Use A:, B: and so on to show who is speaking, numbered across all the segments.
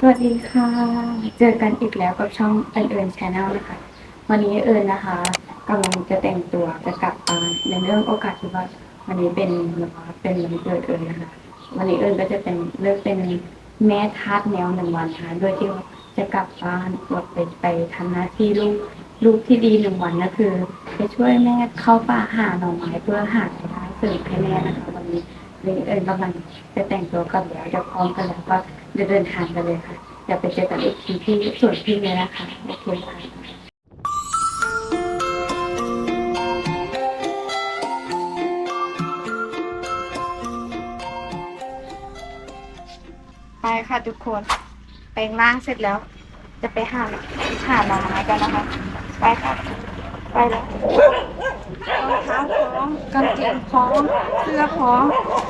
A: สวัสดีค่ะ เจอกันอีกแล้วกับช่องเอิญเอิญชาแนลนะคะ วันนี้เอิญนะคะกำลังจะแต่งตัวจะกลับบ้านในเรื่องโอกาสที่ว่าวันนี้เป็นแบบว่าเป็นวันเกิดเอิญนะคะ วันนี้เอิญก็จะเป็นเลือกเป็นแม่ทาสแนวหนึ่งวันค่ะโดยที่ว่าจะกลับบ้านแบบไปไปทำหน้าที่ลูกลูกที่ดีหนึ่งวันก็คือไปช่วยแม่เข้าป่าหาหน่อไม้เพื่อหารายได้เสริมให้แม่นะคะวันนี้วันนี้เอิญกำลังจะแต่งตัวกลับแล้วจะพร้อมกันแล้วก็ จะเดินทางกันเลยค่ะเดี๋ยวไปเจอกันอีกทีที่สวนพี่เลยนะคะโอเคค่ะไปค่ะทุกคนแปลงร่างเสร็จแล้ว จะไปหาหาหน่อไม้กันนะคะ ไปค่ะ ไปแล้วรองเท้าพร้อมกางเกงพร้อมเสื้อพร้อม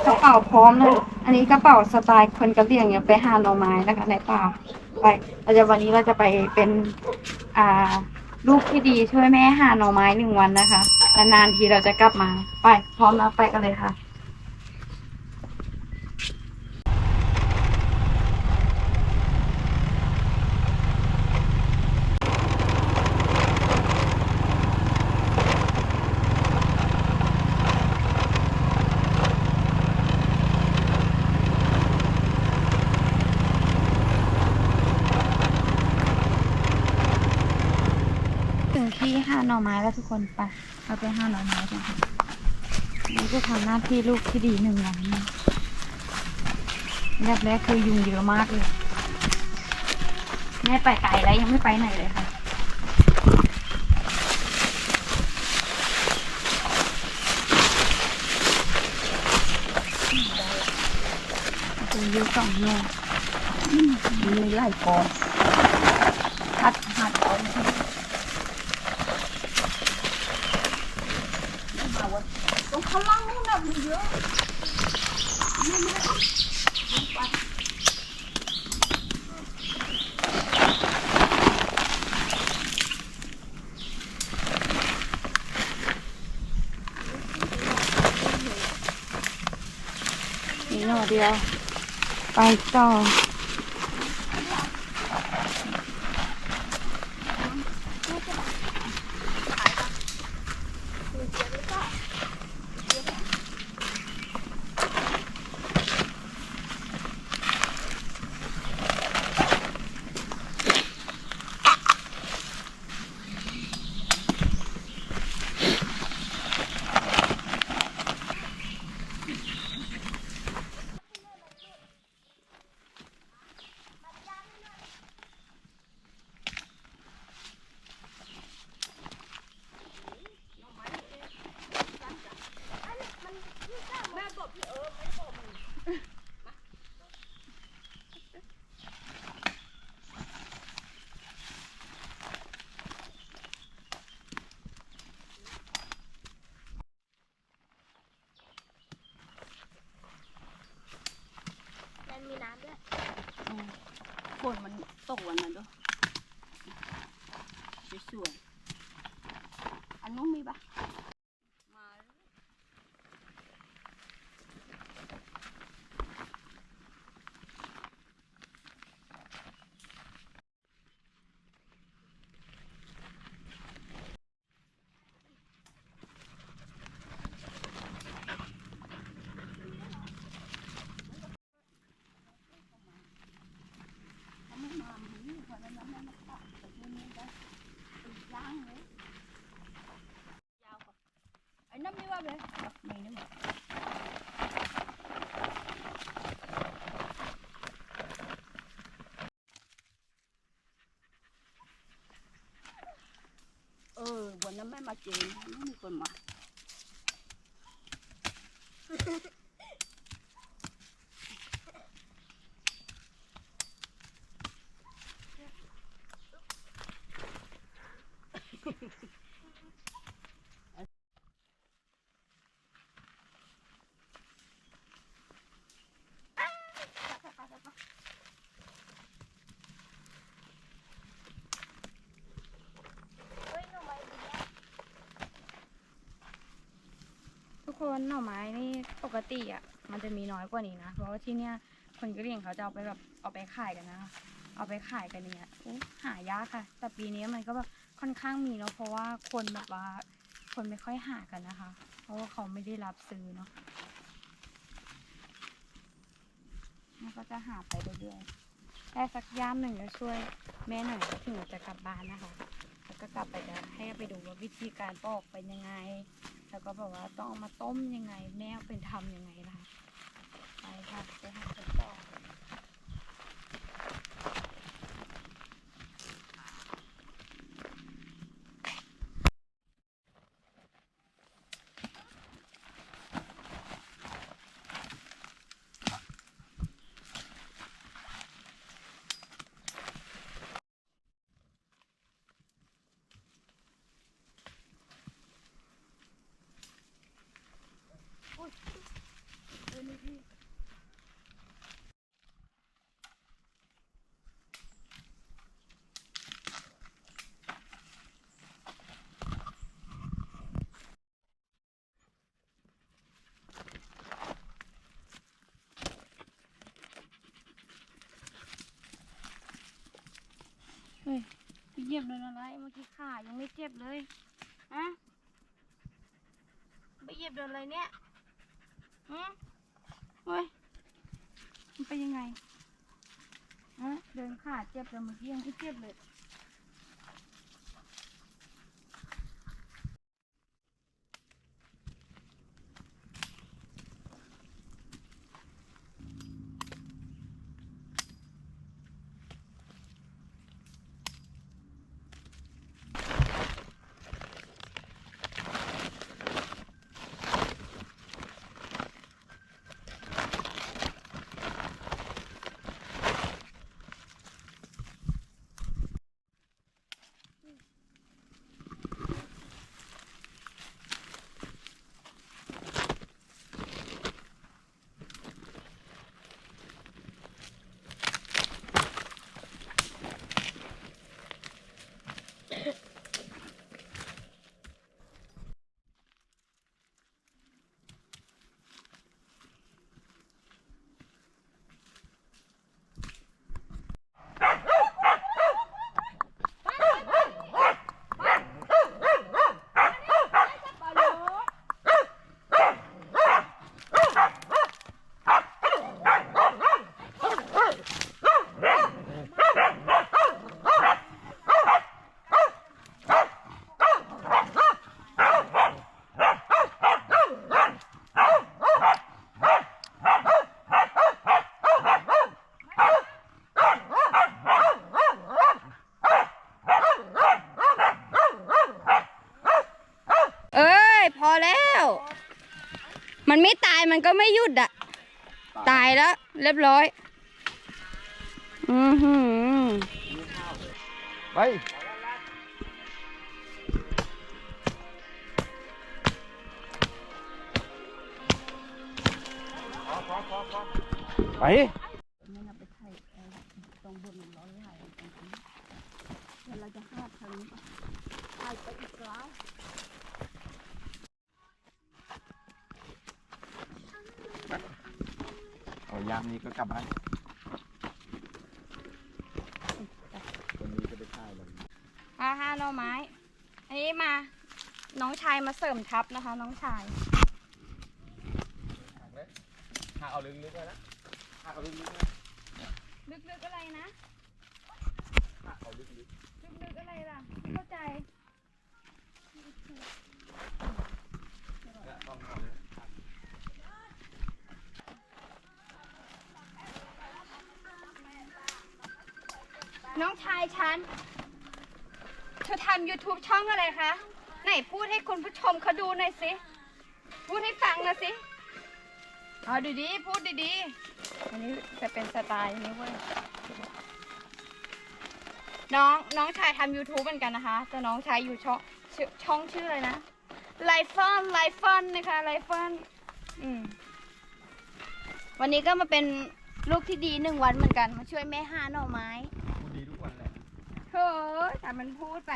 A: กระเป๋าพร้อมเลย อันนี้กระเป๋าสไตล์คนกระเหรี่ยงเนี่ยไปหาหน่อไม้นะคะในป่าไปเราจะวันนี้เราจะไปเป็นอ่าลูกที่ดีช่วยแม่หาหน่อไม้หนึ่งวันนะคะนานๆทีเราจะกลับมาไปพร้อมแล้วไปกันเลยค่ะ ถึง ที่หาหน่อไม้แล้วทุกคนไปเราไปหาหน่อไม้กันค่ะนี่จะทำหน้าที่ลูกที่ดีหนึ่งวันนะอันดับแรกคือยุงเยอะมากเลยแม่ไปไกลแล้วยังไม่ไปไหนเลยค่ะเป็นยุงสองโลมีหลายกองหัดหัดเอา ตรงข้างล่างนู่นน่ะมีเยอะ นี่หน่อเดียว ไปต่อ
B: มันมีน้ำด้วย
C: ฝนมันตกวันนั้นด้วยสวยๆอันนู้นมีปะมา ไอ้นั่นไม่ ว่าเลยไม่นึกเออวันนั้นไม่มาเจอไม่มีคนมา
A: กคนหน่อไม้นี่ปกติอะ มันจะมีน้อยกว่านี้นะ เพราะว่าที่เนี้ยคนกะเหรี่ยงเขาจะเอาไปแบบเอาไปขายกันนะคะ
D: เอาไปขายกันเนี่ยหายากค่ะ แต่ปีนี้มันก็แบบค่อนข้างมีเนาะเพราะว่าคนแบบว่าคนไม่ค่อยหากันนะคะ เพราะว่าเขาไม่ได้รับซื้อเนาะมันก็จะหาไปเรื่อยๆได้สักย่ามหนึ่งก็ช่วยแม่หน่อยถึงจะกลับบ้านนะคะ ก็กลับไปจะให้ไปดูว่าวิธีการปอกเป็นยังไง แล้วก็แบบว่าต้องเอามาต้มยังไง แม่เป็นทำยังไงนะคะไปค่ะไปหา เหยียบโดนอะไรเมื่อกี้ขายังไม่เจ็บเลยฮะไปเหยียบโดนอะไรเนี่ยฮะเฮ้ย มันเป็นยังไงฮะเดินขาเจ็บแต่เมื่อกี้ยังไม่เจ็บเลย
A: เอ้ย พอแล้ว มันไม่ตายมันก็ไม่หยุดอะตายแล้ว เรียบร้อย อือหือ
E: ไปไป ยามนี้ก็กลับบ้านคนนี้จะไปถ่ายเลย
A: ห้าห้าหน่อไม้ อันนี้มา น้องชายมาเสริมทัพนะคะ น้องชาย
E: หักเอาลึกๆเลยนะหักเอาลึกๆนะ
A: ลึกๆอะไรนะ
E: หักเอาลึก
A: ลึกๆอะไรล่ะไม่เข้าใจ
E: ๆเนี่ยต้องเอาเลย
A: น้อง ชายฉันเธอทำ YouTube ช่องอะไรคะ ไหนพูดให้คุณผู้ชมเขาดูหน่อยสิ พูดให้ฟังหน่อยสิเอาดีๆ พูดดีๆ อันนี้จะเป็นสไตล์นี้เว้ย น้องน้องชายทำ YouTube เหมือนกันนะคะ แต่น้องชายอยู่ช่องชื่อช่องชื่ออะไรนะไลฟอนไลฟอนนะคะไลฟอนอืม วันนี้ก็มาเป็นลูกที่ดีหนึ่งวันเหมือนกัน มาช่วยแม่หาหน่อไม้
E: กูดีทุกวันแหละ
A: เฮ้ย แต่มันพูดไป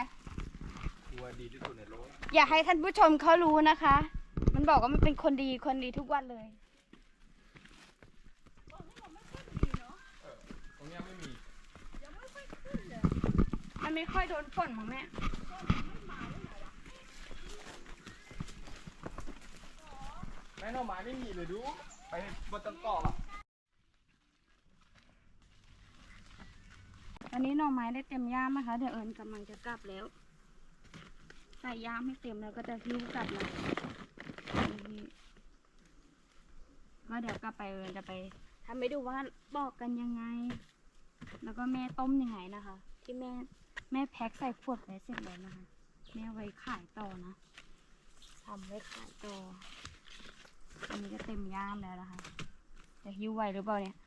E: กูว่าดีที่สุดในโลก
A: อยากให้ท่านผู้ชมเขารู้นะคะ มันบอกว่ามันเป็นคนดีคนดีทุกวันเลย
E: ตรงเนี้ยไม่มี
A: ไม่ค่อยโดนฝนมั้งแม่
E: แม่หน่อไม้ไม่มีเลยดู ไปบนต้นเกาะอะ
A: ต อนนี้หน่อไม้ได้เต็มย่ามนะคะเดี๋ยวเอิญกำลังจะกลับแล้ว ใส่ย่ามให้เต็มแล้วก็จะหิ้วกลับมานี่ก็เดี๋ยวกลับไปเอิญจะไปทำไปดูว่าบอกกันยังไง แล้วก็แม่ต้มยังไงนะคะ ที่แม่แม่แพ็คใส่ขวดไว้เสร็จแล้วนะคะ แม่ไว้ขายต่อนะทำไว้ขายต่ออันนี้ก็เต็มย่ามแล้วนะคะจะหิ้วไหวหรือเปล่าเนี่ย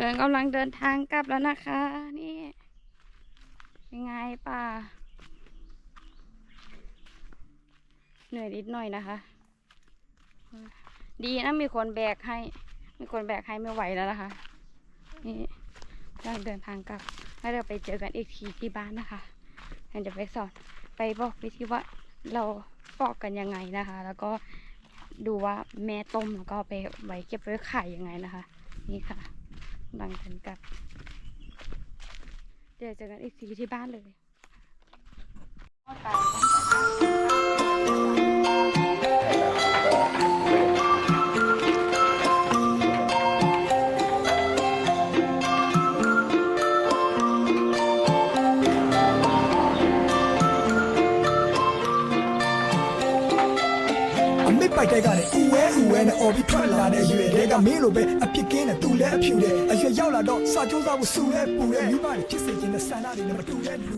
A: เอิญกำลังเดินทางกลับแล้วนะคะ นี่ ยังไงป่า เหนื่อยนิดหน่อยนะคะ ดีนะมีคนแบกให้ มีคนแบกให้ไม่ไหวแล้วนะคะ นี่กำลังเดินทางกลับแล้วเดี๋ยวไปเจอกันอีกทีที่บ้านนะคะเดี๋ยวจะไปสอนไปบอกวิธีว่าเราปอกกันยังไงนะคะ แล้วก็ดูว่าแม่ต้มแล้วก็ไปไว้เก็บไว้ขายยังไงนะคะ นี่ค่ะ หลังถึงกลับ เดี๋ยวเจอกันอีกทีที่บ้านเลย
F: ဥဝဲနဲ့အော်ပြီးထွက်လာတဲ့ရွေတွေကမင်းလိုပဲအဖြစ်ကင်းနဲ့သူလည်းအဖြူတယ်အရွယ်ရောက်လာတော့စာကြိုးစားဖို့စူလဲပူတယ်မိဘတွေဖြစ်စေခြင်းနဲ့ဆန္ဒတွေနဲ့မတူတဲ့လူငယ်အမမမ